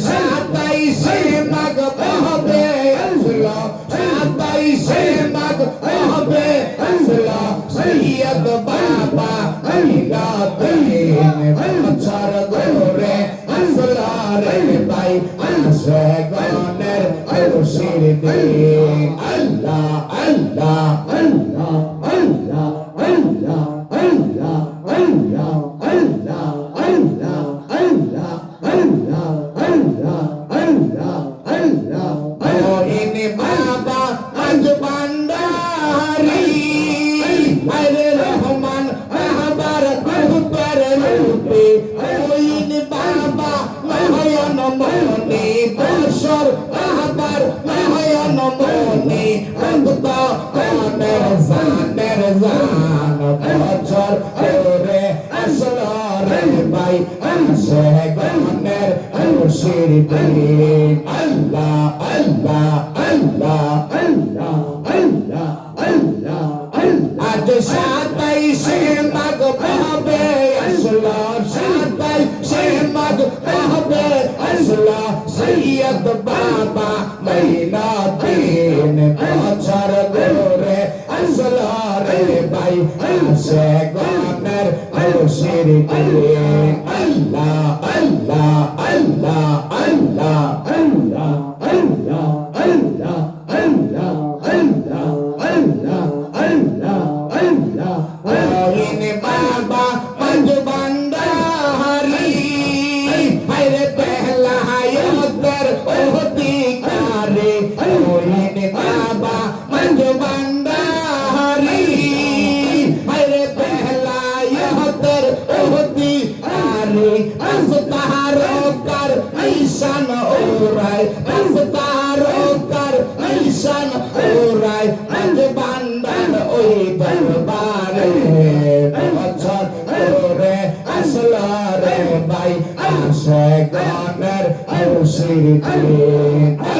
সাতাইশে মাঘ হবে আসলো সাতাইশে মাঘ হবে আসলো সৈয়দ বাবা বছর ধরে আসলো রে ভাই আসে গনের খুশির দিন আল্লাহ আল্লাহ আল্লাহ নমনে বলসর আহবার মহায় নমনে অন্ধত কানের জানের জান, বছর রে আসলার ভাই আসে গানের আল্লাহ আল্লাহ। সৈয়দ বাবা মহিলা দিন বছর ধরে আসলো রে ভাই আসে গনের খুশির দিন আল্লাহ আল্লাহ আল্লাহ আল্লাহ আল্লাহ আল্লাহ আল্লাহ আল্লাহ আল্লাহ আল্লাহ আল্লাহ আল্লাহ ওহিনী বাবা রে বাবা, মঞ্জ ভান্ডারি। হরে পহলা ইহতর ওহদি আরে আসতার কর ঈশান ওরাই। আসতার কর ঈশান ওরাই। মঞ্জ ভান্ডার ওই দরবারে। বছর ওরে আসলা রে ভাই আশে গানের খুশি দিন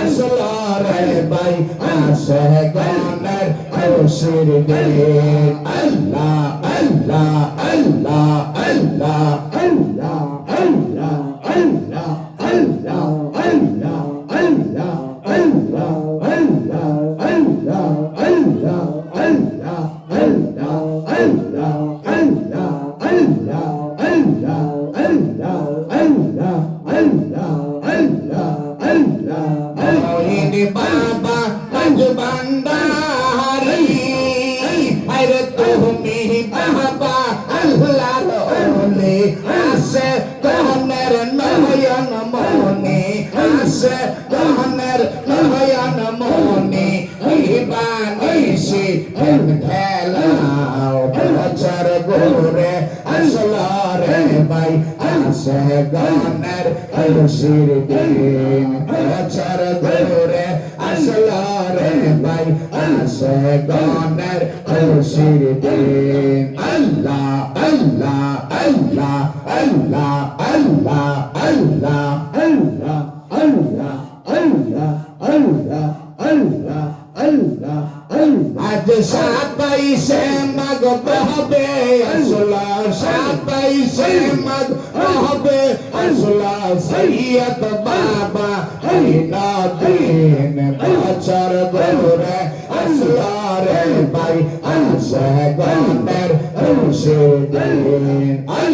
আসলারে বাই আসে গানের খুশির দিন। আল্লাহ আল্লাহ আল্লাহ বাবা, আল্লাহর ওলে আসে কোহনের নয়ন মনে আসে কোহনের নয়ন মনে। ইবানিশি ঢেলাও বছর গোরে আসলারে ভাই আসে গানের আলসির দিন। বছর গোরে আসলারে ভাই আসে গানের খুশির দিন আল্লাহ আল্লাহ আল্লাহ আল্লাহ আল্লাহ আল্লাহ আল্লাহ আল্লাহ আল্লাহ আল্লাহ আল্লাহ আল্লাহ আজ সাতাইশে মাঘ হবে আসলা সাতাইশে মাঘ হবে আসলা সৈয়দ বাবা হইনা দিন বছর ধরে আসলা by unsaid, unbed, unsaid, unsaid.